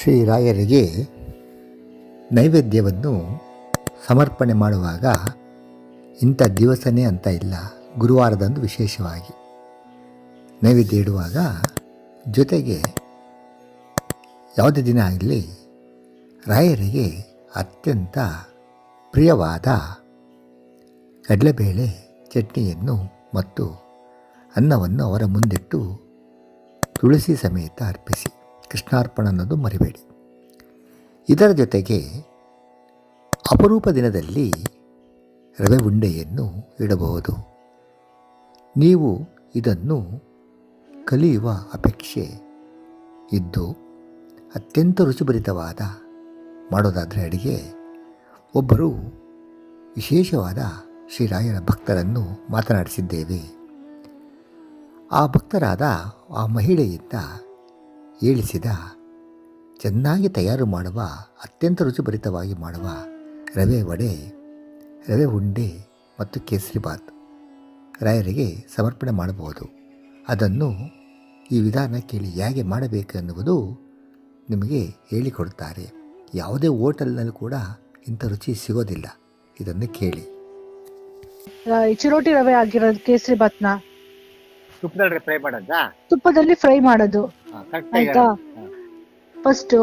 ಶ್ರೀರಾಯರಿಗೆ ನೈವೇದ್ಯವನ್ನು ಸಮರ್ಪಣೆ ಮಾಡುವಾಗ ಇಂಥ ದಿವಸನೇ ಅಂತ ಇಲ್ಲ, ಗುರುವಾರದಂದು ವಿಶೇಷವಾಗಿ. ನೈವೇದ್ಯ ಇಡುವಾಗ ಜೊತೆಗೆ ಯಾವುದೇ ದಿನ ಆಗಲಿ ರಾಯರಿಗೆ ಅತ್ಯಂತ ಪ್ರಿಯವಾದ ಕಡಲೆಬೇಳೆ ಚಟ್ನಿಯನ್ನು ಮತ್ತು ಅನ್ನವನ್ನು ಅವರ ಮುಂದಿಟ್ಟು ತುಳಸಿ ಸಮೇತ ಅರ್ಪಿಸಿ. ಕೃಷ್ಣಾರ್ಪಣ ಅನ್ನೋದು ಮರಿಬೇಡಿ. ಇದರ ಜೊತೆಗೆ ಅಪರೂಪ ದಿನದಲ್ಲಿ ರವೆ ಉಂಡೆಯನ್ನು ಇಡಬಹುದು. ನೀವು ಇದನ್ನು ಕಲಿಯುವ ಅಪೇಕ್ಷೆ ಇದ್ದು ಅತ್ಯಂತ ರುಚಿಭರಿತವಾದ ಮಾಡೋದಾದರೆ ಅಡಿಗೆ ಒಬ್ಬರು ವಿಶೇಷವಾದ ಶ್ರೀರಾಯನ ಭಕ್ತರನ್ನು ಮಾತನಾಡಿಸಿದ್ದೇವೆ. ಆ ಭಕ್ತರಾದ ಆ ಮಹಿಳೆಯಿಂದ ಹೇಳಿಸಿದ, ಚೆನ್ನಾಗಿ ತಯಾರು ಮಾಡುವ, ಅತ್ಯಂತ ರುಚಿಭರಿತವಾಗಿ ಮಾಡುವ ರವೆ ವಡೆ, ರವೆ ಉಂಡೆ ಮತ್ತು ಕೇಸರಿಬಾತ್ ರಾಯರಿಗೆ ಸಮರ್ಪಣೆ ಮಾಡಬಹುದು. ಅದನ್ನು ಈ ವಿಧಾನ ಕೇಳಿ ಹೇಗೆ ಮಾಡಬೇಕು ಎನ್ನುವುದು ನಿಮಗೆ ಹೇಳಿಕೊಡುತ್ತಾರೆ. ಯಾವುದೇ ಹೋಟೆಲ್ನಲ್ಲಿ ಕೂಡ ಇಂಥ ರುಚಿ ಸಿಗೋದಿಲ್ಲ. ಇದನ್ನು ಕೇಳಿ. ಚಿರೋಟಿ ರವೆ ಆಗಿರೋದು ಕೇಸರಿ ಬಾತ್ನ ತುಪ್ಪದಲ್ಲಿ ಫ್ರೈ ಮಾಡೋದಾ? ತುಪ್ಪದಲ್ಲಿ ಫ್ರೈ ಮಾಡೋದು. ಆಯ್ತಾ? ಫಸ್ಟ್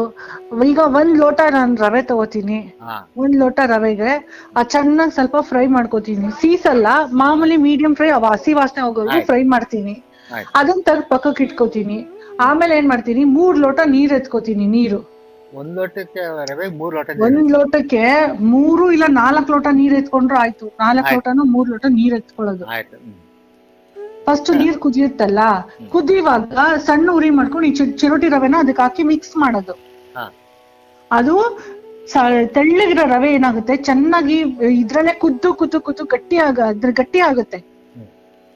ಈಗ ಒಂದ್ ಲೋಟ ನಾನ್ ರವೆ ತಗೋತೀನಿ. ಹಾ. ಒಂದ್ ಲೋಟ ರವೆಗೆ ಆ ಚೆನ್ನಾಗಿ ಸ್ವಲ್ಪ ಫ್ರೈ ಮಾಡ್ಕೋತೀನಿ. ಸೀಸಲ್ಲ ಮಾಮೂಲಿ ಮೀಡಿಯಂ ಫ್ರೈ ಅವ ಹಸಿ ವಾಸನೆ ಹೋಗೋವರೆಗೂ ಆಯ್ತು. ಫ್ರೈ ಮಾಡ್ತೀನಿ. ಆಯ್ತು. ಅದನ್ನ ತೆಗ್ದು ಪಕ್ಕಕ್ಕೆ ಇಟ್ಕೋತೀನಿ. ಆಮೇಲೆ ಏನ್ ಮಾಡ್ತೀನಿ ಮೂರ್ ಲೋಟ ನೀರ್ ಎತ್ಕೋತೀನಿ ನೀರು. ಒಂದ್ ಲೋಟಕ್ಕೆ ರವೆ ಮೂರ್ ಲೋಟ ನೀರು. ಒಂದ್ ಲೋಟಕ್ಕೆ ಮೂರು ಇಲ್ಲ ನಾಲ್ಕ್ ಲೋಟ ನೀರ್ ಎತ್ಕೊಂಡ್ರು ಆಯ್ತು. ನಾಲ್ಕ್ ಲೋಟನು ಲೋಟನೂ ಮೂರ್ ಲೋಟ ನೀರ್ ಎತ್ಕೊಳ್ಳೋದು. ಆಯ್ತು. ಹ್ಮ್. ಫಸ್ಟ್ ನೀರ್ ಕುದಿಯುತ್ತಲ್ಲ ಕುದಿಯುವಾಗ ಸಣ್ಣ ಉರಿ ಮಾಡ್ಕೊಂಡು ಈ ಚಿರೋಟಿ ರವೆನ ಅದಕ್ಕೆ ಹಾಕಿ ಮಿಕ್ಸ್ ಮಾಡೋದು. ಅದು ತೆಳ್ಳಗಿರೋ ರವೆ ಏನಾಗುತ್ತೆ? ಚೆನ್ನಾಗಿ ಇದ್ರಲ್ಲೇ ಕುದ್ದು ಕುದ್ದು ಕುದ್ದು ಗಟ್ಟಿ ಆಗ ಅದ್ರ ಗಟ್ಟಿ ಆಗುತ್ತೆ.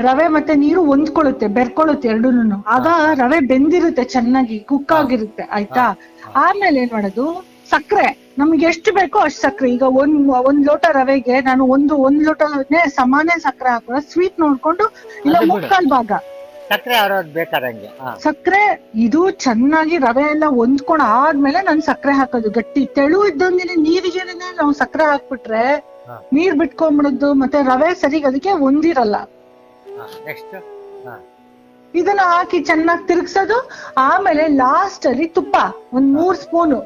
ರವೆ ಮತ್ತೆ ನೀರು ಹೊಂದ್ಕೊಳ್ಳುತ್ತೆ ಬೆರ್ಕೊಳ್ಳುತ್ತೆ ಎರಡೂನು ಆಗ ರವೆ ಬೆಂದಿರುತ್ತೆ ಚೆನ್ನಾಗಿ ಕುಕ್ ಆಗಿರುತ್ತೆ ಆಯ್ತಾ? ಆಮೇಲೆ ಏನ್ ಮಾಡೋದು? ಸಕ್ಕರೆ ನಮ್ಗೆ ಎಷ್ಟು ಬೇಕೋ ಅಷ್ಟು ಸಕ್ಕರೆ ಈಗ ಒಂದ್ ಒಂದ್ ಲೋಟ ರವೆಗೆ ನಾನು ಒಂದು ಒಂದ್ ಲೋಟನೇ ಸಮಾನ ಸಕ್ಕರೆ ಹಾಕೋಣ ಸ್ವೀಟ್ ನೋಡ್ಕೊಂಡು ಇಲ್ಲ ಮುಕ್ಕಾಲ್ ಭಾಗ. ಸಕ್ಕರೆ ಬೇಕಾದಂಗೆ ಸಕ್ಕರೆ ಇದು ಚೆನ್ನಾಗಿ ರವೆ ಎಲ್ಲ ಹೊಂದ್ಕೊಂಡ್ ಆದ್ಮೇಲೆ ನಾನು ಸಕ್ಕರೆ ಹಾಕೋದು. ಗಟ್ಟಿ ತೆಳು ಇದ್ದಂಗೆ ನೀರಿಗೆ ನಾವು ಸಕ್ಕರೆ ಹಾಕ್ಬಿಟ್ರೆ. ನೀರ್ ಬಿಟ್ಕೊಂಡ್ಬಿಡುದು ಮತ್ತೆ ರವೆ ಸರಿಗ್ ಅದಕ್ಕೆ ಹೊಂದಿರಲ್ಲ ನೆಕ್ಸ್ಟ್. ಇದನ್ನ ಹಾಕಿ ಚೆನ್ನಾಗಿ ತಿರುಗ್ಸೋದು. ಆಮೇಲೆ ಲಾಸ್ಟ್ ಅಲ್ಲಿ ತುಪ್ಪ. ಒಂದ್ ಮೂರ್ ಸ್ಪೂನು.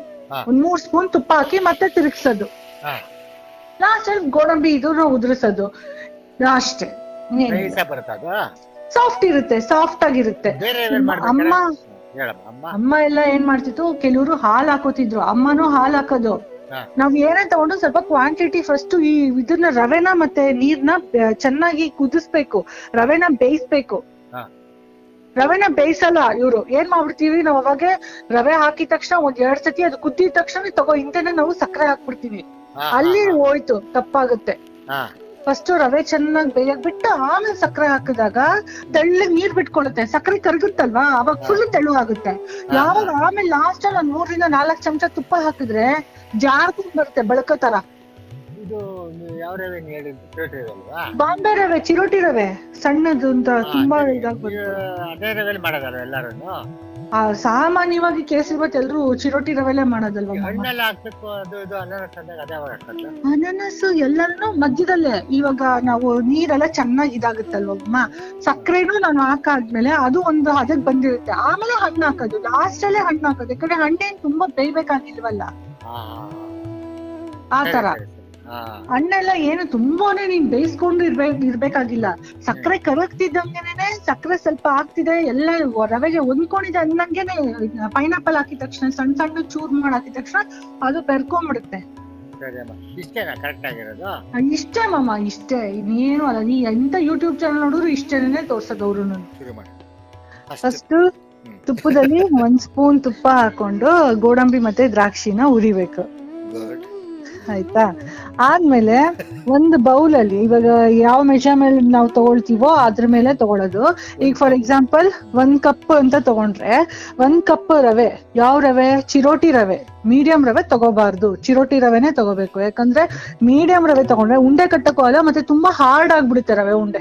ಒಂದ್ ಮೂರ್ ಸ್ಪೂನ್ ತುಪ್ಪ ಹಾಕಿ ಮತ್ತೆ ತಿರುಗ್ಸೋದು. ಲಾಸ್ಟ್ ಅಲ್ಲಿ ಗೋಡಂಬಿ ಇದು ಉದುರಿಸೋದು. ಅಷ್ಟೇ. ಸಾಫ್ಟ್ ಇರುತ್ತೆ ಸಾಫ್ಟ್ ಆಗಿರುತ್ತೆ. ಅಮ್ಮ ಅಮ್ಮ. ಎಲ್ಲ ಏನ್ ಮಾಡ್ತಿತ್ತು? ಕೆಲವರು ಹಾಲ್ ಹಾಕೋತಿದ್ರು. ಅಮ್ಮನೂ ಹಾಲ್ ಹಾಕೋದು. ನಾವ್ ಏನೇ ತಗೊಂಡು ಸ್ವಲ್ಪ ಕ್ವಾಂಟಿಟಿ ಫಸ್ಟ್ ಈ ಇದನ್ನ ರವೆನ ಮತ್ತೆ ನೀರ್ನ ಚೆನ್ನಾಗಿ ಕುದಿಸ್ಬೇಕು. ರವೆನ ಬೇಯಿಸ್ಬೇಕು. ರವೆನ ಬೇಯಿಸಲ್ಲ ಇವ್ರು. ಏನ್ ಮಾಡ್ಬಿಡ್ತೀವಿ? ನಾವ್ ಅವಾಗ ರವೆ ಹಾಕಿದ ತಕ್ಷಣ ಒಂದ್ ಎರಡ್ ಸತಿ ಅದು ಕುದ್ದಿದ ತಕ್ಷಣ ತಗೋ ಹಿಂದೆನೆ ನಾವು ಸಕ್ಕರೆ ಹಾಕ್ಬಿಡ್ತೀವಿ. ಅಲ್ಲಿ ಹೋಯ್ತು ತಪ್ಪಾಗುತ್ತೆ. ಫಸ್ಟ್ ರವೆ ಚೆನ್ನಾಗಿ ಬೇಯಕ್ ಬಿಟ್ಟು ಆಮೇಲೆ ಸಕ್ಕರೆ ಹಾಕಿದಾಗ ತೆಳ್ಳಗ್ ನೀರ್ ಬಿಟ್ಕೊಳ್ಳುತ್ತೆ. ಸಕ್ಕರೆ ಕರಗುತ್ತಲ್ವಾ? ಅವಾಗ ಫುಲ್ ತೆಳು ಆಗುತ್ತೆ. ಯಾವಾಗ ಆಮೇಲೆ ಲಾಸ್ಟ್ ಅಲ್ಲಿ ನೂರರಿಂದ ಮೂರರಿಂದ ನಾಲ್ಕ್ ಚಮಚ ತುಪ್ಪ ಹಾಕಿದ್ರೆ ಜಾರ್ಕೊಂಡ್ ಬರುತ್ತೆ ಬಳಕ ತರ. ಇದು ಯಾವ ರವೆ ಹೇಳಿದ್ದು ಚಿರೋಟಿ ರವೆ ಬಾಂಬೆ ರವೆ ಚಿರೋಟಿ ರವೆ. ಸಣ್ಣದು ಅಂತ ತುಂಬಾ ಇದಾಗಿ ಅದೇ ರವೆಲಿ ಮಾಡೋದಲ್ವ ಎಲ್ಲಾರು ಆ ಸಾಮಾನ್ಯವಾಗಿ ಕೇಸರಿ ಬಾತ್ ಎಲ್ರು ಚಿರೋಟಿ ರವೆಲೆ ಮಾಡೋದಲ್ವಾ? ಹಣ್ಣೆಲ್ಲ ಹಾಕ್ಬೇಕು ಅದು ಇದು ಅನಾನಸ್ ಅಂದಾಗ ಅದೇ ಅನಾನಸ್ಸು ಎಲ್ಲಾನು ಮಧ್ಯದಲ್ಲೇ. ಇವಾಗ ನಾವು ನೀರೆಲ್ಲ ಚೆನ್ನಾಗಿ ಇದಾಗುತ್ತಲ್ವಮ್ಮ ಸಕ್ಕರೆನೂ ನಾನು ಹಾಕಾದ್ಮೇಲೆ ಅದು ಒಂದು ಹದಕ್ ಬಂದಿರುತ್ತೆ. ಆಮೇಲೆ ಹಣ್ಣು ಹಾಕೋದು. ಲಾಸ್ಟ್ ಅಲ್ಲೇ ಹಣ್ಣು ಹಾಕೋದು. ಯಾಕಂದ್ರೆ ಹಣ್ಣೇನ್ ತುಂಬಾ ಬೇಯ್ಬೇಕಾಗಿಲ್ವಲ್ಲ? ಹಾ ಆ ಎಲ್ಲ ಹಣ್ಣೆಲ್ಲ ಏನು ತುಂಬಾನೇ ನೀನ್ ಬೇಯಿಸ್ಕೊಂಡು ಇರ್ಬೇಕು ಇರ್ಬೇಕಾಗಿಲ್ಲ. ಸಕ್ಕರೆ ಕರಗ್ತಿದ್ದಂಗೆನೆ ಸಕ್ಕರೆ ಸ್ವಲ್ಪ ಆಗ್ತಿದೆ ಎಲ್ಲ ರವೆಗೆ ಹೊಂದ್ಕೊಂಡಿದೆ ಅನ್ನಂಗೆನೆ ಪೈನಾಪಲ್ ಹಾಕಿದ ತಕ್ಷಣ ಸಣ್ಣ ಸಣ್ಣ ಚೂರ್ ಮಾಡಿ ಹಾಕಿದ ತಕ್ಷಣ ಅದು ಬೆರ್ಕೊಂಡ್ಬಿಡುತ್ತೆ ಇಷ್ಟೇ ಮಾಮ ಇಷ್ಟೇ. ಇನ್ನೇನು ಅಲ್ಲ ನೀ ಎಂತ ಯೂಟ್ಯೂಬ್ ಚಾನಲ್ ನೋಡಿದ್ರು ಇಷ್ಟೇನೆ ತೋರ್ಸೋದು ಅವ್ರು ಫಸ್ಟ್ ತುಪ್ಪದಲ್ಲಿ ಒಂದ್ ಸ್ಪೂನ್ ತುಪ್ಪ ಹಾಕೊಂಡು ಗೋಡಂಬಿ ಮತ್ತೆ ದ್ರಾಕ್ಷಿನ ಉರಿಬೇಕು ಆಯ್ತಾ? ಆದ್ಮೇಲೆ ಒಂದು ಬೌಲ್ ಅಲ್ಲಿ ಇವಾಗ ಯಾವ ಮೆಜರ್ಮೆಂಟ್ ನಾವು ತಗೊಳ್ತೀವೋ ಅದ್ರ ಮೇಲೆ ತಗೊಳ್ಳೋದು ಈಗ ಫಾರ್ ಎಕ್ಸಾಂಪಲ್ ಒಂದ್ ಕಪ್ ಅಂತ ತಗೊಂಡ್ರೆ ಒಂದ್ ಕಪ್ ರವೆ, ಯಾವ ರವೆ? ಚಿರೋಟಿ ರವೆ. ಮೀಡಿಯಂ ರವೆ ತಗೋಬಾರ್ದು. ಚಿರೋಟಿ ರವೆನೆ ತಗೋಬೇಕು. ಯಾಕಂದ್ರೆ ಮೀಡಿಯಂ ರವೆ ತಗೊಂಡ್ರೆ ಉಂಡೆ ಕಟ್ಟಕ್ಕೂ ಅಲ್ಲ, ಮತ್ತೆ ತುಂಬಾ ಹಾರ್ಡ್ ಆಗ್ಬಿಡುತ್ತೆ ರವೆ ಉಂಡೆ.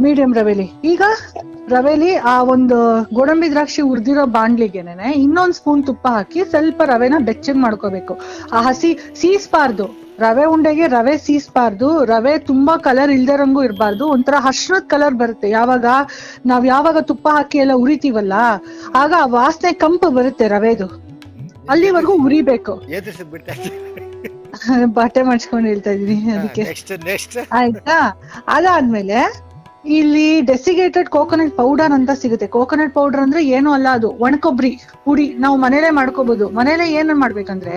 ಮೀಡಿಯಂ ರವೆಲಿ ಈಗ ರವೆಲಿ ಆ ಒಂದು ಗೋಡಂಬಿ ದ್ರಾಕ್ಷಿ ಉರ್ದಿರೋ ಬಾಣ್ಲಿಗೆನೆ ಇನ್ನೊಂದ್ ಸ್ಪೂನ್ ತುಪ್ಪ ಹಾಕಿ ಸ್ವಲ್ಪ ರವೆನ ಬೆಚ್ಚಗ್ ಮಾಡ್ಕೋಬೇಕು. ಆ ಹಸಿ ಸೀಸ್ಬಾರ್ದು. ರವೆ ಉಂಡೆಗೆ ರವೆ ಸೀಸ್ಬಾರ್ದು. ರವೆ ತುಂಬಾ ಕಲರ್ ಇಲ್ದಿರಂಗೂ ಇರಬಾರ್ದು. ಒಂಥರ ಹರ್ಷಣದ ಕಲರ್ ಬರುತ್ತೆ. ಯಾವಾಗ ನಾವ್ ಯಾವಾಗ ತುಪ್ಪ ಹಾಕಿ ಎಲ್ಲ ಉರಿತೀವಲ್ಲ ಆಗ ಆ ವಾಸನೆ ಕಂಪು ಬರುತ್ತೆ ರವೆದು. ಅಲ್ಲಿವರೆಗೂ ಉರಿಬೇಕು. ಬಾಟೆ ಮಾಡ್ಸ್ಕೊಂಡು ಹೇಳ್ತಾ ಇದೀನಿ ಅದಕ್ಕೆ. ಆಯ್ತಾ? ಅದಾದ್ಮೇಲೆ ಇಲ್ಲಿ ಡೆಸಿಗೇಟೆಡ್ ಕೋಕೋನಟ್ ಪೌಡರ್ ಅಂತ ಸಿಗುತ್ತೆ. ಕೋಕೋನಟ್ ಪೌಡರ್ ಅಂದ್ರೆ ಏನು ಅಲ್ಲ ಅದು. ಒಣಕೊಬ್ರಿ ಪುಡಿ ನಾವು ಮನೇಲೆ ಮಾಡ್ಕೋಬಹುದು ಮನೇಲೆ ಏನ್ ಮಾಡ್ಬೇಕಂದ್ರೆ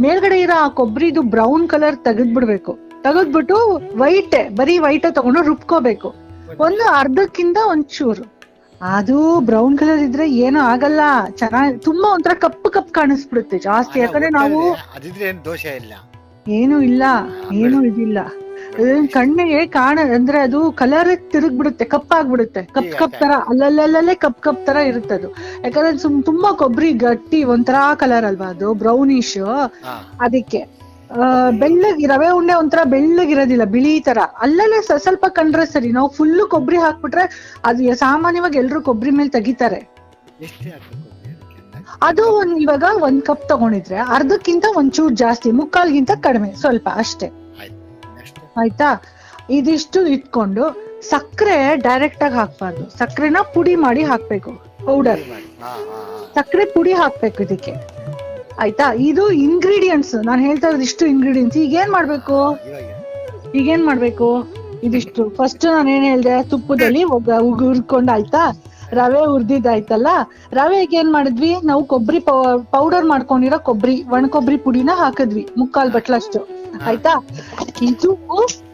ಮೇಲ್ಗಡೆ ಇರೋ ಆ ಕೊಬ್ಬರಿದು ಬ್ರೌನ್ ಕಲರ್ ತೆಗೆದ್ಬಿಡ್ಬೇಕು. ತೆಗೆದ್ಬಿಟ್ಟು ವೈಟ್ ಬರೀ ವೈಟ್ ತಗೊಂಡು ರುಬ್ಕೋಬೇಕು. ಒಂದು ಅರ್ಧಕ್ಕಿಂತ ಒಂಚೂರು. ಅದು ಬ್ರೌನ್ ಕಲರ್ ಇದ್ರೆ ಏನು ಆಗಲ್ಲ. ಚೆನ್ನಾಗಿ ತುಂಬಾ ಒಂಥರ ಕಪ್ಪು ಕಪ್ಪು ಕಾಣಿಸ್ಬಿಡುತ್ತೆ ಜಾಸ್ತಿ. ಯಾಕಂದ್ರೆ ನಾವು ಏನು ದೋಷ ಇಲ್ಲ. ಏನು ಇಲ್ಲ ಏನು ಇದಿಲ್ಲ. ಕಣ್ಣಿಗೆ ಕಾಣ ಅಂದ್ರೆ ಅದು ಕಲರ್ ತಿರುಗ್ಬಿಡುತ್ತೆ ಕಪ್ಪಾಗ್ಬಿಡುತ್ತೆ. ಕಪ್ ಕಪ್ ತರ ಅಲ್ಲಲ್ಲಲ್ಲೇ ಕಪ್ ಕಪ್ ತರ ಇರುತ್ತೆ ಅದು. ಯಾಕಂದ್ರೆ ಸುಮ್ ತುಂಬಾ ಕೊಬ್ಬರಿ ಗಟ್ಟಿ ಒಂಥರ ಕಲರ್ ಅಲ್ವಾ ಅದು ಬ್ರೌನಿಶ್ ಅದಕ್ಕೆ. ಬೆಳ್ಳಗ್ ರವೆ ಉಂಡೆ ಒಂಥರ ಬೆಳ್ಳಗಿರೋದಿಲ್ಲ ಬಿಳಿ ತರ. ಅಲ್ಲಲ್ಲೇ ಸ್ವಲ್ಪ ಕಂಡ್ರೆ ಸರಿ. ನಾವು ಫುಲ್ ಕೊಬ್ಬರಿ ಹಾಕ್ಬಿಟ್ರೆ ಅದು ಸಾಮಾನ್ಯವಾಗಿ ಎಲ್ರು ಕೊಬ್ಬರಿ ಮೇಲೆ ತೆಗಿತಾರೆ? ಅದು ಒಂದ್ ಇವಾಗ ಒಂದ್ ಕಪ್ ತಗೊಂಡಿದ್ರೆ ಅರ್ಧಕ್ಕಿಂತ ಒಂಚೂರ್ ಜಾಸ್ತಿ ಮುಕ್ಕಾಲ್ಗಿಂತ ಕಡಿಮೆ ಸ್ವಲ್ಪ ಅಷ್ಟೇ. ಆಯ್ತು? ಇದಿಷ್ಟು ಇಟ್ಕೊಂಡು ಸಕ್ಕರೆ ಡೈರೆಕ್ಟ್ ಆಗಿ ಹಾಕ್ಬಾರ್ದು. ಸಕ್ಕರೆನ ಪುಡಿ ಮಾಡಿ ಹಾಕ್ಬೇಕು ಪೌಡರ್ ಸಕ್ಕರೆ ಪುಡಿ ಹಾಕ್ಬೇಕು ಇದಕ್ಕೆ. ಆಯ್ತಾ? ಇದು ಇಂಗ್ರೀಡಿಯೆಂಟ್ಸ್ ನಾನು ಹೇಳ್ತಾ ಇರೋದು ಇಷ್ಟು ಇಂಗ್ರೀಡಿಯೆಂಟ್ಸ್ ಈಗ ಏನ್ ಮಾಡ್ಬೇಕು? ಈಗೇನ್ ಈಗ ಏನ್ ಮಾಡ್ಬೇಕು? ಇದಿಷ್ಟು. ಫಸ್ಟ್ ನಾನು ಏನ್ ಹೇಳ್ದೆ? ತುಪ್ಪದಲ್ಲಿ ಹುರ್ಕೊಂಡ್ ಆಯ್ತಾ? ರವೆ ಹುರ್ದಿದ್ದಾಯ್ತಲ್ಲ? ರವೆಗೆ ಏನ್ ಮಾಡಿದ್ವಿ? ನಾವು ಕೊಬ್ಬರಿ ಪೌಡರ್ ಮಾಡ್ಕೊಂಡಿರೋ ಕೊಬ್ಬರಿ ಒಣ ಕೊಬ್ಬರಿ ಪುಡಿನ ಹಾಕಿದ್ವಿ. ಮುಕ್ಕಾಲ್ ಬಟ್ಲಷ್ಟು. ಆಯ್ತಾ? ಇದು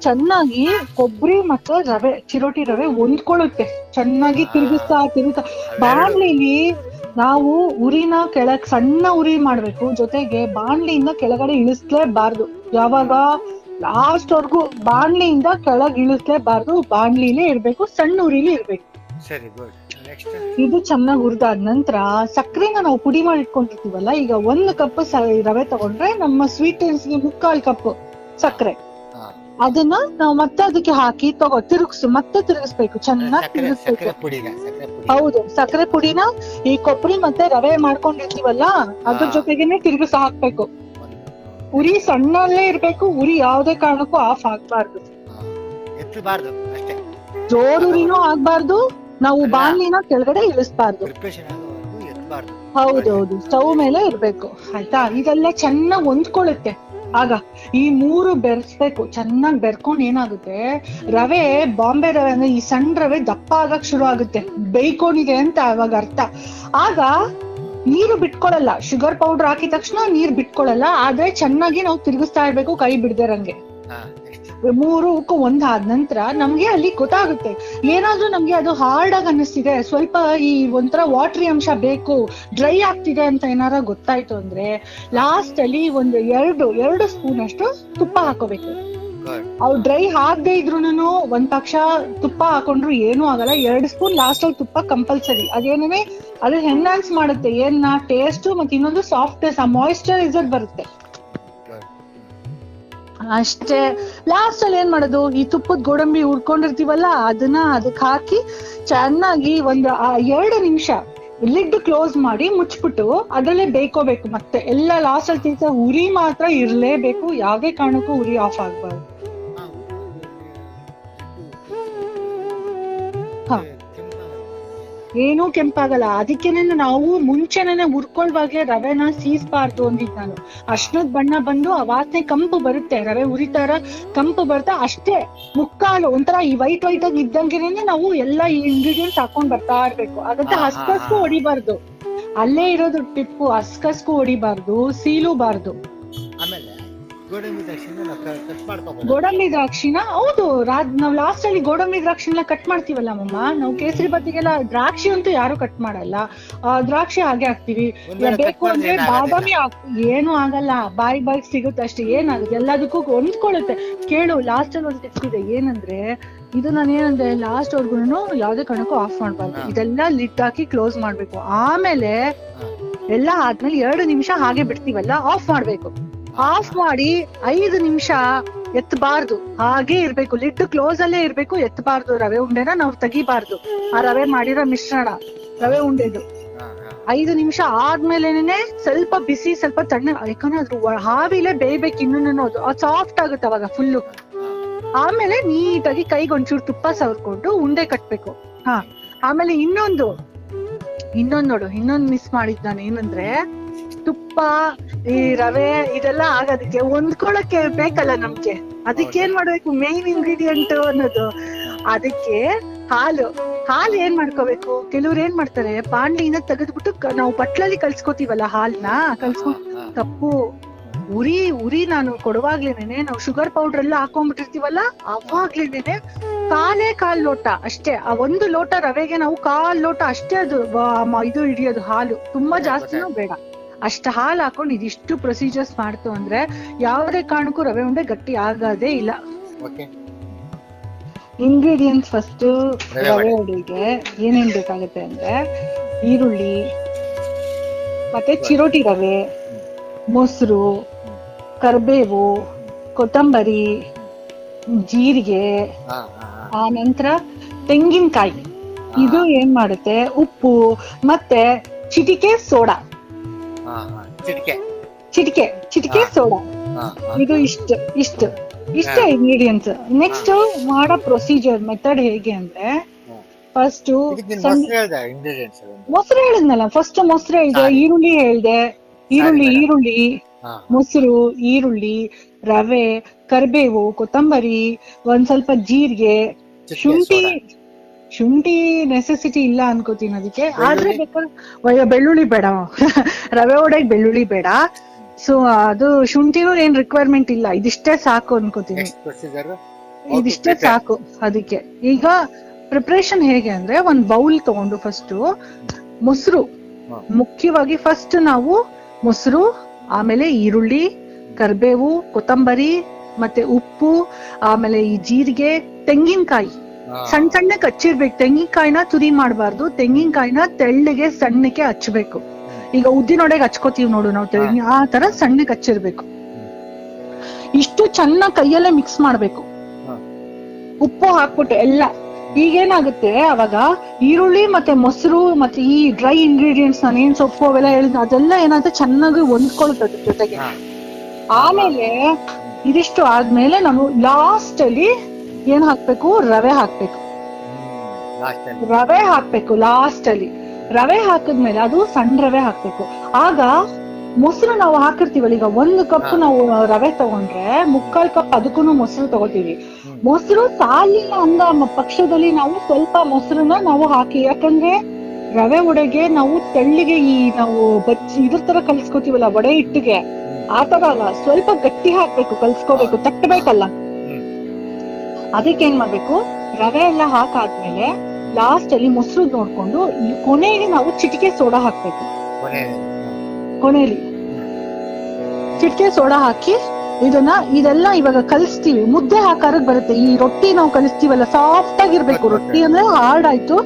ಚೆನ್ನಾಗಿ ಕೊಬ್ಬರಿ ಮತ್ತೆ ರವೆ ಚಿರೋಟಿ ರವೆ ಹೊಂದ್ಕೊಳ್ಳುತ್ತೆ ಚೆನ್ನಾಗಿ ತಿರುಗಿಸ್ತಾ ತಿರುಗಿಸ್ತಾ. ಬಾಣಲಿಲಿ ನಾವು ಉರಿನ ಕೆಳಗ್ ಸಣ್ಣ ಉರಿ ಮಾಡ್ಬೇಕು. ಜೊತೆಗೆ ಬಾಣ್ಲಿಯಿಂದ ಕೆಳಗಡೆ ಇಳಿಸ್ಲೇಬಾರ್ದು. ಯಾವಾಗ? ಲಾಸ್ಟ್ ವರ್ಗು ಬಾಣ್ಲಿಯಿಂದ ಕೆಳಗ್ ಇಳಿಸ್ಲೇಬಾರ್ದು. ಬಾಣ್ಲಿಲೇ ಇರ್ಬೇಕು ಸಣ್ಣ ಉರಿಲಿ ಇರ್ಬೇಕು. ಇದು ಚೆನ್ನಾಗಿ ಹುರಿದಾದ ನಂತರ ಸಕ್ಕರೆನ ನಾವು ಪುಡಿ ಮಾಡಿ ಇಟ್ಕೊಂಡಿರ್ತೀವಲ್ಲ ಈಗ ಒಂದು ಕಪ್ ರವೆ ತಗೊಂಡ್ರೆ ನಮ್ಮ ಸ್ವೀಟ್ನೆಸ್ಗೆ ಮುಕ್ಕಾಲ್ ಕಪ್ ಸಕ್ಕರೆ. ಅದನ್ನ ನಾವು ಮತ್ತೆ ಅದಕ್ಕೆ ಹಾಕಿ ತಗೋ ತಿರುಗಿಸು ಮತ್ತೆ ತಿರುಗಿಸ್ಬೇಕು. ಚೆನ್ನಾಗಿ ತಿರುಗಿಸ್ಬೇಕು. ಹೌದು ಸಕ್ಕರೆ ಪುಡಿನ ಈ ಕೊಬ್ಬರಿ ಮತ್ತೆ ರವೆ ಮಾಡ್ಕೊಂಡಿರ್ತೀವಲ್ಲ ಅದ್ರ. ಜೊತೆಗೇನೆ ತಿರುಗಿಸ ಹಾಕ್ಬೇಕು. ಉರಿ ಸಣ್ಣಲ್ಲೇ ಇರ್ಬೇಕು ಉರಿ ಯಾವ್ದೇ ಕಾರಣಕ್ಕೂ ಆಫ್ ಆಗ್ಬಾರ್ದು. ಹಾ. ಎತ್ತಬಾರ್ದು ಅಷ್ಟೇ. ಜೋರ್ ಉರಿನೂ ಆಗ್ಬಾರ್ದು ನಾವು ಬಾಣಲಿನ ಕೆಳಗಡೆ ಇಳಿಸ್ಬಾರ್ದು. ಹೌದೌದು ಸ್ಟವ್ ಮೇಲೆ ಇರ್ಬೇಕು. ಆಯ್ತಾ? ಇದೆಲ್ಲ ಚೆನ್ನಾಗ್ ಹೊಂದ್ಕೊಳ್ಳುತ್ತೆ. ಆಗ ಈ ಮೂರು ಬೆರೆಸ್ಬೇಕು, ಚೆನ್ನಾಗಿ ಬೆರ್ಕೊಂಡ್ ಏನಾಗುತ್ತೆ? ರವೆ ಬಾಂಬೆ ರವೆ ಅಂದ್ರೆ ಈ ಸಣ್ಣ ರವೆ ದಪ್ಪ ಆಗಕ್ ಶುರು ಆಗುತ್ತೆ. ಬೇಯ್ಕೊಂಡಿದೆ ಅಂತ ಅವಾಗ ಅರ್ಥ. ಆಗ ನೀರು ಬಿಟ್ಕೊಳಲ್ಲ ಶುಗರ್ ಪೌಡರ್ ಹಾಕಿದ ತಕ್ಷಣ ನೀರ್ ಬಿಟ್ಕೊಳಲ್ಲ ಆದ್ರೆ ಚೆನ್ನಾಗಿ ನಾವು ತಿರುಗಿಸ್ತಾ ಇರ್ಬೇಕು, ಕೈ ಬಿಡ್ದಿರಂಗೆ ಹಾ ನೆಕ್ಸ್ಟ್ ಮೂರು ಉಕ್ಕು ಒಂದ್ ಆದ ನಂತರ ನಮ್ಗೆ ಅಲ್ಲಿ ಗೊತ್ತಾಗುತ್ತೆ. ಏನಾದ್ರೂ ನಮ್ಗೆ ಅದು ಹಾರ್ಡ್ ಆಗಿ ಅನ್ನಿಸ್ತಿದೆ. ಸ್ವಲ್ಪ ಈ ಒಂಥರ ವಾಟ್ರಿ ಅಂಶ ಬೇಕು ಡ್ರೈ ಆಗ್ತಿದೆ ಅಂತ ಏನಾರ ಗೊತ್ತಾಯ್ತು ಅಂದ್ರೆ ಲಾಸ್ಟ್ ಅಲ್ಲಿ ಒಂದು ಎರಡು ಎರಡು ಸ್ಪೂನ್ ಅಷ್ಟು ತುಪ್ಪ ಹಾಕೋಬೇಕು. ಅವ್ ಡ್ರೈ ಹಾಕದೇ ಇದ್ರೂನು ಒಂದ್ ಪಕ್ಷ ತುಪ್ಪ ಹಾಕೊಂಡ್ರು ಏನೂ ಆಗಲ್ಲ. ಎರಡು ಸ್ಪೂನ್ ಲಾಸ್ಟ್ ಅಲ್ಲಿ ತುಪ್ಪ ಕಂಪಲ್ಸರಿ ಅದೇನೇ ಅದು ಎನ್ಹಾನ್ಸ್ ಮಾಡುತ್ತೆ. ಏನ್ ಟೇಸ್ಟ್ ಮತ್ತೆ ಇನ್ನೊಂದು ಸಾಫ್ಟ್ನೆಸ್ ಆ ಮಾಯಿಶ್ಚರೈಸರ್ ಬರುತ್ತೆ. ಅಷ್ಟೇ. ಲಾಸ್ಟ್ ಅಲ್ಲಿ ಏನ್ ಮಾಡೋದು? ಈ ತುಪ್ಪದ ಗೋಡಂಬಿ ಉಡ್ಕೊಂಡಿರ್ತೀವಲ್ಲ ಅದನ್ನ ಅದಕ್ಕೆ ಹಾಕಿ ಚೆನ್ನಾಗಿ ಒಂದು ಎರಡು ನಿಮಿಷ ಲಿಡ್ ಕ್ಲೋಸ್ ಮಾಡಿ ಮುಚ್ಬಿಟ್ಟು ಅದರಲ್ಲೇ ಬೇಕೋಬೇಕು ಮತ್ತೆ. ಎಲ್ಲ ಲಾಸ್ಟ್ ಅಲ್ಲಿ ತಿಂತ ಉರಿ ಮಾತ್ರ ಇರ್ಲೇಬೇಕು. ಯಾವ್ದೇ ಕಾರಣಕ್ಕೂ ಉರಿ ಆಫ್ ಆಗ್ಬಾರ್ದು. ಏನೂ ಕೆಂಪಾಗಲ್ಲ. ಅದಕ್ಕೇನೆ ನಾವು ಮುಂಚೆನೆ ಹುರ್ಕೊಳ್ಳುವಾಗೆ ರವೆನ ಸೀಸ್ಬಾರ್ದು ಅಂದಿದ್ ನಾನು. ಬಣ್ಣ ಬಂದು ಆ ವಾಸನೆ ಕಂಪು ಬರುತ್ತೆ. ರವೆ ಉರಿತಾರ ಕಂಪು ಬರ್ತಾ ಅಷ್ಟೇ. ಮುಕ್ಕಾಲು ಒಂಥರ ಈ ವೈಟ್ ವೈಟ್ ಆಗಿ ಇದ್ದಂಗೆನೆ ನಾವು ಎಲ್ಲಾ ಈ ಇಂಗ್ರೀಡಿಯೆಂಟ್ಸ್ ಹಾಕೊಂಡ್ ಬರ್ತಾ ಇರ್ಬೇಕು. ಅದಂತ ಹಸ್ಕಸ್ಕು ಹಸ್ಕಸ್ಗೂ ಹೊಡಿಬಾರ್ದು. ಅಲ್ಲೇ ಇರೋದು ಟಿಪ್ಪು ಹಸ್ಕಸ್ಗೂ ಹೊಡಿಬಾರ್ದು ಸೀಲೂಬಾರ್ದು. ಗೋಡಂಬಿ ದ್ರಾಕ್ಷಿನ ನಾವು ಕಟ್ ಮಾಡ್ಕೋಬಹುದು ಗೋಡಂಬಿ ದ್ರಾಕ್ಷಿನ? ಹೌದು ರಾತ್ ನಾವ್ ಲಾಸ್ಟ್ ಅಲ್ಲಿ ಗೋಡಂಬಿ ದ್ರಾಕ್ಷಿನ ಕಟ್ ಮಾಡ್ತೀವಲ್ಲ ಮಮ್ಮ ನಾವು ಕೇಸರಿ ಬತ್ತಿಗೆಲ್ಲ ದ್ರಾಕ್ಷಿ ಅಂತೂ ಯಾರು ಕಟ್ ಮಾಡಲ್ಲ. ಆ, ದ್ರಾಕ್ಷಿ ಹಾಗೆ ಹಾಕ್ತಿವಿ. ಬೇಕು ಅಂದ್ರೆ ಬಾದಾಮಿ ಏನು ಆಗಲ್ಲ. ಬಾಯಿ ಬಾಯಿ ಸಿಗುತ್ತೆ ಅಷ್ಟೇ. ಏನಾಗುತ್ತೆ? ಎಲ್ಲದಕ್ಕೂ ಹೊಂದ್ಕೊಳ್ಳುತ್ತೆ. ಕೇಳು ಲಾಸ್ಟ್ ಅಲ್ಲಿ ಒಂದು ಟಿಪ್ಸ್ ಇದೆ. ಏನಂದ್ರೆ ಇದು ನಾನು ಏನಂದ್ರೆ ಲಾಸ್ಟ್ ವರ್ಗುನು ಯಾವ್ದೇ ಕಾರಣಕ್ಕೂ ಆಫ್ ಮಾಡ್ಬಾರ್ದು. ಹಾ. ಇದೆಲ್ಲ ಲಿಟ್ ಹಾಕಿ ಕ್ಲೋಸ್ ಮಾಡ್ಬೇಕು. ಆಮೇಲೆ ಎಲ್ಲ ಆದ್ಮೇಲೆ ಎರಡು ನಿಮಿಷ ಹಾಗೆ ಬಿಡ್ತೀವಲ್ಲ ಆಫ್ ಮಾಡ್ಬೇಕು. ಆಫ್ ಮಾಡಿ ಐದು ನಿಮಿಷ ಎತ್ತಬಾರ್ದು. ಹಾಗೆ ಇರ್ಬೇಕು. ಲಿಡ್ ಕ್ಲೋಸ್ ಅಲ್ಲೇ ಇರ್ಬೇಕು. ಎತ್ತಬಾರ್ದು. ರವೆ ಉಂಡೆನ ನಾವು ತೆಗಿಬಾರ್ದು. ಆ ರವೆ ಮಾಡಿರೋ ಮಿಶ್ರಣ. ರವೆ ಉಂಡೆದು. ಐದು ನಿಮಿಷ ಆದ್ಮೇಲೆನೆ ಸ್ವಲ್ಪ ಬಿಸಿ ಸ್ವಲ್ಪ ತಣ್ಣ ಯಾಕಂದ್ರೆ ಅದ್ರ ಹಾವಿಲೆ ಬೇಯ್ಬೇಕು ಇನ್ನೂ ಅನ್ನೋದು. ಅದು ಸಾಫ್ಟ್ ಆಗುತ್ತೆ ಅವಾಗ ಫುಲ್ಲು ಆಮೇಲೆ ನೀಟಾಗಿ ಕೈಗೆ ಒಂಚೂರು ತುಪ್ಪ ಸವರ್ಕೊಂಡು ಉಂಡೆ ಕಟ್ಬೇಕು. ಹಾ. ಆಮೇಲೆ ಇನ್ನೊಂದು. ಇನ್ನೊಂದ್ ನೋಡು. ಇನ್ನೊಂದ್ ಮಿಸ್ ಮಾಡಿದ್ ನಾನು ಏನಂದ್ರೆ ತುಪ್ಪ ಈ ರವೆ ಇದೆಲ್ಲ ಆಗೋದಕ್ಕೆ ಹೊಂದ್ಕೊಳಕ್ಕೆ ಬೇಕಲ್ಲ ನಮ್ಗೆ? ಅದಕ್ಕೆ ಏನ್ ಮಾಡ್ಬೇಕು? ಮೇನ್ ಇಂಗ್ರೀಡಿಯಂಟ್ ಅನ್ನೋದು. ಅದಕ್ಕೆ ಹಾಲು. ಹಾಲು ಏನ್ ಮಾಡ್ಕೋಬೇಕು? ಕೆಲವ್ರು ಏನ್ ಮಾಡ್ತಾರೆ? ಬಾಣ್ಲಿನ ತೆಗೆದ್ಬಿಟ್ಟು ನಾವು ಬಟ್ಲಲ್ಲಿ ಕಲ್ಸ್ಕೋತೀವಲ್ಲ ಹಾಲ್ನ? ಕಲ್ಸ್ಕೊ. ತಪ್ಪು. ಉರಿ ಉರಿ ನಾನು ಕೊಡುವಾಗ್ಲೇನೆ ನಾವು ಶುಗರ್ ಪೌಡರ್ ಎಲ್ಲ ಹಾಕೊಂಡ್ಬಿಟ್ಟಿರ್ತೀವಲ್ಲ ಅವಾಗ್ಲೇನೆ ಕಾಲೇ ಕಾಲ್ ಲೋಟ ಅಷ್ಟೇ. ಆ ಒಂದು ಲೋಟ ರವೆಗೆ ನಾವು ಕಾಲ್ ಲೋಟ ಅಷ್ಟೇ ಅದು ಇದು ಹಿಡಿಯೋದು ಹಾಲು. ತುಂಬಾ ಜಾಸ್ತಿನೂ ಬೇಡ. ಅಷ್ಟ ಹಾಲು ಹಾಕೊಂಡು ಇದಿಷ್ಟು ಪ್ರೊಸೀಜರ್ಸ್ ಮಾಡ್ತು ಅಂದ್ರೆ ಯಾವುದೇ ಕಾರಣಕ್ಕೂ ರವೆ ಉಂಡೆ ಗಟ್ಟಿ ಆಗೋದೇ ಇಲ್ಲ. ಇಂಗ್ರೀಡಿಯಂಟ್ ಇಂಗ್ರೀಡಿಯೆಂಟ್ಸ್ ಫಸ್ಟ್ ರವೆ ಉಡಿಗೆ ಏನೇನ್ ಬೇಕಾಗುತ್ತೆ ಅಂದ್ರೆ ಈರುಳ್ಳಿ ಮತ್ತೆ ಚಿರೋಟಿ ರವೆ ಮೊಸರು ಕರಿಬೇವು ಕೊತ್ತಂಬರಿ ಜೀರಿಗೆ ಆ ನಂತರ ತೆಂಗಿನಕಾಯಿ. ಇದು ಏನ್ ಮಾಡುತ್ತೆ? ಉಪ್ಪು ಮತ್ತೆ ಚಿಟಿಕೆ ಸೋಡಾ. ಚಿಟಿಕೆ. ಚಿಟಿಕೆ ಚಿಟಿಕೆ. ಸೋಡಾ. ಇದು ಇಷ್ಟ ಇಷ್ಟು. ಇಷ್ಟ ಇಂಗ್ರೀಡಿಯಂಟ್ಸ್ ನೆಕ್ಸ್ಟ್ ಮಾಡೋ ಪ್ರೊಸೀಜರ್ ಮೆಥಡ್ ಹೇಗೆ ಅಂದ್ರೆ. ಫಸ್ಟ್ ಮೊಸರು ಹೇಳ್ದೆ ಹೇಳಿದ್ನಲ್ಲ ಫಸ್ಟ್ ಮೊಸರು ಹೇಳ್ದೆ. ಈರುಳ್ಳಿ ಹೇಳ್ದೆ. ಈರುಳ್ಳಿ. ಈರುಳ್ಳಿ ಮೊಸರು ಈರುಳ್ಳಿ ರವೆ ಕರಿಬೇವು ಕೊತ್ತಂಬರಿ ಒಂದ್ ಸ್ವಲ್ಪ ಜೀರಿಗೆ ಶುಂಠಿ. ಶುಂಠಿ ನೆಸೆಸಿಟಿ ಇಲ್ಲ ಅನ್ಕೋತೀನಿ ಅದಕ್ಕೆ. ಆದ್ರೆ? ಬೇಕಾದ್ರೆ ಬೆಳ್ಳುಳ್ಳಿ ಬೇಡ. ರವೆ ಒಡೆಗೆ ಬೆಳ್ಳುಳ್ಳಿ ಬೇಡ. ಸೊ ಅದು ಶುಂಠಿನೂ ಏನ್ ರಿಕ್ವೈರ್ಮೆಂಟ್ ಇಲ್ಲ. ಇದಿಷ್ಟೇ ಸಾಕು ಅನ್ಕೋತೀನಿ. ಇದಿಷ್ಟೇ ಸಾಕು ಅದಕ್ಕೆ. ಈಗ ಪ್ರಿಪ್ರೇಷನ್ ಹೇಗೆ ಅಂದ್ರೆ ಒಂದ್ ಬೌಲ್ ತಗೊಂಡು ಫಸ್ಟ್ ಮೊಸರು. ಮುಖ್ಯವಾಗಿ ಫಸ್ಟ್ ನಾವು ಮೊಸರು ಆಮೇಲೆ ಈರುಳ್ಳಿ ಕರ್ಬೇವು ಕೊತ್ತಂಬರಿ ಮತ್ತೆ ಉಪ್ಪು ಆಮೇಲೆ ಈ ಜೀರಿಗೆ ತೆಂಗಿನಕಾಯಿ. ಸಣ್ಣ ಸಣ್ಣ ಹಚ್ಚಿರ್ಬೇಕು ತೆಂಗಿನಕಾಯಿನ ತುರಿ ಮಾಡಬಾರ್ದು. ತೆಂಗಿನಕಾಯಿನ ತೆಳ್ಳಗೆ ಸಣ್ಣಕ್ಕೆ ಹಚ್ಬೇಕು. ಈಗ ಉದ್ದಿನೊಡೆಗೆ ಹಚ್ಕೋತೀವಿ ನೋಡು ನಾವು ತೆಂಗಿ ಆ ತರ ಸಣ್ಣಕ್ಕೆ ಹಚ್ಚಿರ್ಬೇಕು. ಇಷ್ಟು ಚೆನ್ನಾಗಿ ಕೈಯಲ್ಲೇ ಮಿಕ್ಸ್ ಮಾಡ್ಬೇಕು. ಉಪ್ಪು ಹಾಕ್ಬಿಟ್ಟು ಎಲ್ಲ. ಈಗೇನಾಗುತ್ತೆ? ಅವಾಗ ಈರುಳ್ಳಿ ಮತ್ತೆ ಮೊಸರು ಮತ್ತೆ ಈ ಡ್ರೈ ಇಂಗ್ರೀಡಿಯೆಂಟ್ಸ್ ನಾನು ಏನ್ ಸೊಪ್ಪು ಅವೆಲ್ಲ ಹೇಳಿದ್ನ ಅದೆಲ್ಲ ಏನಾಗುತ್ತೆ ಚೆನ್ನಾಗಿ ಹೊಂದ್ಕೊಳುತ್ತೆ ಅದ್ರ ಜೊತೆಗೆ. ಆಮೇಲೆ ಇದಿಷ್ಟು ಆದ್ಮೇಲೆ ನಾವು ಲಾಸ್ಟ್ ಅಲ್ಲಿ ಏನ್ ಹಾಕ್ಬೇಕು? ರವೆ ಹಾಕ್ಬೇಕು. ರವೆ ಹಾಕ್ಬೇಕು ಲಾಸ್ಟ್ ಅಲ್ಲಿ. ರವೆ ಹಾಕಿದ್ಮೇಲೆ ಅದು ಸಣ್ಣ ರವೆ ಹಾಕ್ಬೇಕು. ಆಗ ಮೊಸರು ನಾವು ಹಾಕಿರ್ತೀವಲ್ಲ ಈಗ ಒಂದು ಕಪ್ ನಾವು ರವೆ ತಗೊಂಡ್ರೆ ಮುಕ್ಕಾಲ್ ಕಪ್ ಅದಕ್ಕೂ ಮೊಸರು ತಗೋತೀವಿ. ಮೊಸರು ಸಾಲಿಲ್ಲ ಅಂದ ಪಕ್ಷದಲ್ಲಿ ನಾವು ಸ್ವಲ್ಪ ಮೊಸರನ್ನ ನಾವು ಹಾಕಿ ಯಾಕಂದ್ರೆ ರವೆ ಒಡೆಗೆ ನಾವು ತೆಳ್ಳಿಗೆ ಈ ನಾವು ಬಚ್ಚಿ ಇದ್ರ ತರ ಕಲ್ಸ್ಕೋತೀವಲ್ಲ ಒಡೆ ಹಿಟ್ಟಿಗೆ. ಆತರ ತರ ಅಲ್ಲ ಸ್ವಲ್ಪ ಗಟ್ಟಿ ಹಾಕ್ಬೇಕು ಕಲ್ಸ್ಕೋಬೇಕು ತಟ್ಟಬೇಕಲ್ಲ. ಅದಕ್ಕೆ ಏನ್ ಮಾಡ್ಬೇಕು ರವೆ ಎಲ್ಲ ಹಾಕಾದ್ಮೇಲೆ ಲಾಸ್ಟ್ ಅಲ್ಲಿ ಮೊಸರು ನೋಡ್ಕೊಂಡು ಈ ಕೊನೆಗೆ ನಾವು ಚಿಟಿಕೆ ಸೋಡಾ ಹಾಕ್ಬೇಕು. ಕೊನೆ ಕೊನೆಯಲ್ಲಿ. ಚಿಟಿಕೆ ಸೋಡಾ ಹಾಕಿ ಇದನ್ನ ಇದೆಲ್ಲ ಇವಾಗ ಕಲಿಸ್ತೀವಿ. ಮುದ್ದೆ ಹಾಕಾರಕ್ ಬರುತ್ತೆ. ಈ ರೊಟ್ಟಿ ನಾವು ಕಲಿಸ್ತೀವಲ್ಲ ಸಾಫ್ಟ್ ಆಗಿರ್ಬೇಕು ರೊಟ್ಟಿ ಅಂದ್ರೆ ಹಾರ್ಡ್ ಆಯ್ತು.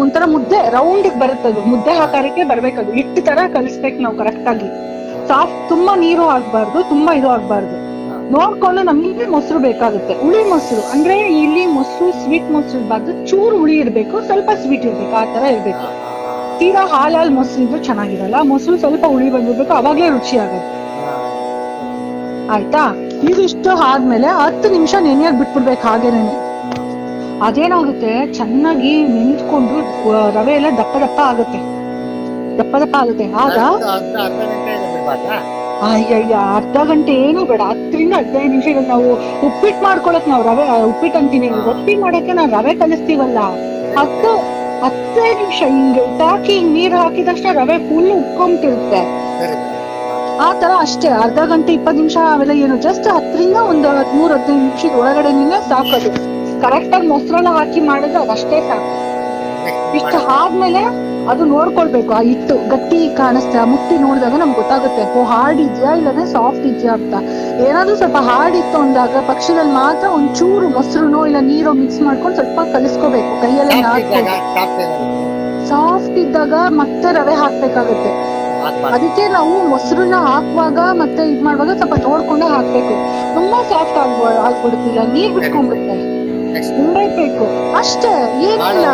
ಒಂಥರ ಮುದ್ದೆ ರೌಂಡ್ ಬರುತ್ತೆ ಅದು. ಮುದ್ದೆ ಹಾಕಾರಕ್ಕೆ ಬರ್ಬೇಕದು. ಹಿಟ್ಟು ತರ ಕಲಿಸ್ಬೇಕು ನಾವು ಕರೆಕ್ಟ್ ಆಗಿ. ಸಾಫ್ಟ್ ತುಂಬಾ ನೀರು ಆಗ್ಬಾರ್ದು ತುಂಬಾ ಇದು ಆಗ್ಬಾರ್ದು. ನೋಡ್ಕೊಂಡು ನಮ್ಗೆ ಮೊಸರು ಬೇಕಾಗುತ್ತೆ. ಹುಳಿ ಮೊಸರು. ಅಂದ್ರೆ ಇಲ್ಲಿ ಮೊಸರು ಸ್ವೀಟ್ ಮೊಸರು ಬಾರ್ದು ಚೂರು ಹುಳಿ ಇರ್ಬೇಕು, ಸ್ವಲ್ಪ ಸ್ವೀಟ್ ಇರ್ಬೇಕು, ಆ ತರ ಇರ್ಬೇಕು. ತೀರಾ ಹಾಲಲ್ಲಿ ಮೊಸರು ಇದ್ರೆ ಚೆನ್ನಾಗಿರಲ್ಲ. ಮೊಸರು ಸ್ವಲ್ಪ ಹುಳಿ ಬಂದಿರ್ಬೇಕು, ಅವಾಗ್ಲೇ ರುಚಿ ಆಗುತ್ತೆ ಆಯ್ತಾ ಇದಿಷ್ಟು ಆದ್ಮೇಲೆ ಹತ್ತು ನಿಮಿಷ ನೆನೆಯಾಗಿ ಬಿಟ್ಬಿಡ್ಬೇಕು ಹಾಗೇನೆ. ಅದೇನಾಗುತ್ತೆ? ಚೆನ್ನಾಗಿ ನಿಂತ್ಕೊಂಡು ರವೆ ಎಲ್ಲ ದಪ್ಪ ದಪ್ಪ ಆಗುತ್ತೆ. ದಪ್ಪ ದಪ್ಪ ಆಗುತ್ತೆ. ಆಗ ಅಯ್ಯಯ್ಯ, ಅರ್ಧ ಗಂಟೆ ಏನು ಬೇಡ. ಹತ್ತರಿಂದ ಹದಿನೈದು ನಿಮಿಷ ಇವಾಗ ನಾವು ಉಪ್ಪಿಟ್ಟು ಮಾಡ್ಕೊಳಕ್ ನಾವು ರವೆ ಉಪ್ಪಿಟ್ಟು ಅಂತೀನಿ. ರೊಟ್ಟಿ ಮಾಡಕ್ಕೆ ನಾವು ರವೆ ಕಲಿಸ್ತೀವಲ್ಲ. ಹತ್ತು, ಹದಿನೈದು ನಿಮಿಷ ಹಿಂಗೆ ಹಾಕಿ ಹಿಂಗ್ ನೀರ್ ತಕ್ಷಣ ರವೆ ಫುಲ್ ಉಕ್ಕೊಂಬಿಟ್ಟಿರುತ್ತೆ ಆ ತರ ಅಷ್ಟೇ. ಅರ್ಧ ಗಂಟೆ ಇಪ್ಪತ್ತು ನಿಮಿಷ ಆಮೇಲೆ ಏನು ಜಸ್ಟ್ ಹತ್ತರಿಂದ ಒಂದು ಹದಿಮೂರು, ಹದಿನೈದು ನಿಮಿಷದ ಒಳಗಡೆನೇ ಸಾಕೋದು. ಕರೆಕ್ಟ್ ಆಗಿ ಮೊಸರನ್ನ ಹಾಕಿ ಮಾಡಿದ್ರೆ ಅದಷ್ಟೇ ಸಾಕು. ಇಷ್ಟು ಆದ್ಮೇಲೆ ಅದು ನೋಡ್ಕೊಳ್ಬೇಕು ಆ ಹಿಟ್ಟು. ಗಟ್ಟಿ ಕಾಣಿಸ್ತಾ ಮುಟ್ಟಿ ನೋಡಿದಾಗ ನಮ್ಗೆ ಗೊತ್ತಾಗುತ್ತೆ ಓ ಹಾರ್ಡ್ ಇದೆಯಾ ಇಲ್ಲದೆ ಸಾಫ್ಟ್ ಇದೆಯಾ ಅಂತ. ಏನಾದ್ರೂ ಸ್ವಲ್ಪ ಹಾರ್ಡ್ ಇತ್ತು ಅಂದಾಗ ಪಕ್ಷದಲ್ಲಿ ಮಾತ್ರ ಒಂಚೂರು ಮೊಸರುನೋ ಇಲ್ಲ ನೀರೋ ಮಿಕ್ಸ್ ಮಾಡ್ಕೊಂಡು ಸ್ವಲ್ಪ ಕಲಿಸ್ಕೋಬೇಕು. ಕೈಯಲ್ಲೇ ಸಾಫ್ಟ್ ಇದ್ದಾಗ ಮತ್ತೆ ರವೆ ಹಾಕ್ಬೇಕಾಗುತ್ತೆ. ಅದಕ್ಕೆ ನಾವು ಮೊಸರನ್ನ ಹಾಕುವಾಗ ಮತ್ತೆ ಇದ್ ಮಾಡುವಾಗ ಸ್ವಲ್ಪ ನೋಡ್ಕೊಂಡೆ ಹಾಕ್ಬೇಕು. ತುಂಬಾ ಸಾಫ್ಟ್ ಆಗ್ಬೋ ಆಗ್ಬಿಡುತ್ತಿಲ್ಲ ನೀರ್ ಬಿಟ್ಕೊಂಡ್ಬಿಡ್ತಾರೆ ಅಷ್ಟೇ ಏನಿಲ್ಲ.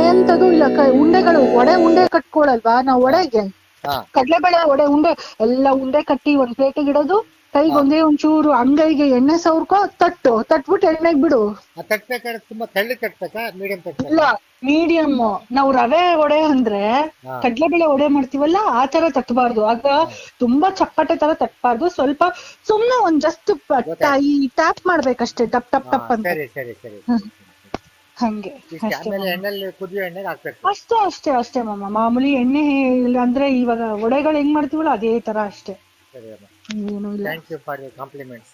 ಎಂತದು ಇಲ್ಲ. ಕೈ ಉಂಡೆಗಳು ಒಡೆ ಉಂಡೆ ಕಟ್ಕೊಳಲ್ವಾ? ನಾವು ಒಡೆಗೆ ಹಾ. ಕಡ್ಲೆಬೇಳೆ ಒಡೆ ಉಂಡೆ ಎಲ್ಲ ಉಂಡೆ ಕಟ್ಟಿ ಒಂದ್ ಪ್ಲೇಟಿಗೆ ಇಡೋದು. ಕೈಗೆ ಒಂದೇ ಒಂದೇ ಒಂಚೂರು ಅಂಗೈಗೆ ಎಣ್ಣೆ ಸವರ್ಕೋ ತಟ್ಟು. ತಟ್ಬಿಟ್ಟು ಎಣ್ಣೆಗ್ ಬಿಡು. ಆ ತಟ್ಬೇಕಾದ್ರೆ ತುಂಬಾ ತೆಳ್ಳಿ ತಟ್ಬೇಕಾ ಮೀಡಿಯಂ ಇಲ್ಲ ಮೀಡಿಯಂ ನಾವು ರವೆ ಒಡೆ ಅಂದ್ರೆ ಹಾ. ಕಡ್ಲೆಬೇಳೆ ಒಡೆ ಮಾಡ್ತೀವಲ್ಲ ಆ ತರ ತಟ್ಟಬಾರ್ದು ಆಗ ತುಂಬಾ ಚಪ್ಪಟೆ ತರ ತಟ್ಬಾರ್ದು. ಸ್ವಲ್ಪ ಸುಮ್ನೆ ಒಂದ್ ಜಸ್ಟ್ ಈ ಟ್ಯಾಪ್ ಮಾಡ್ಬೇಕಷ್ಟೇ. ಟಪ್ ಟಪ್ ಹಾ, ಟಪ್ ಅಂತ. ಸರಿ ಸರಿ ಸರಿ. ಹಂಗೆ ಆಮೇಲೆ ಮಾಮ. ಎಣ್ಣೆಲಿ ಕುದಿಯೋ ಎಣ್ಣೆಗೆ ಹಾಕ್ಬೇಕು ಅಷ್ಟೇ ಅಷ್ಟೇ ಅಷ್ಟೇ ಮಾಮ ಮಾಮೂಲಿ ಎಣ್ಣೆ ಇಲ್ಲ ಅಂದ್ರೆ ಇವಾಗ ಒಡೆಗಳು ಹೆಂಗ್ ಮಾಡ್ತೀವಲ್ಲ ಅದೇ ತರ ಅಷ್ಟೇ ಸರಿ ಅಮ್ಮ ಏನು ಇಲ್ಲ ಥ್ಯಾಂಕ್ ಯು ಫಾರ್ ಕಾಂಪ್ಲಿಮೆಂಟ್ಸ್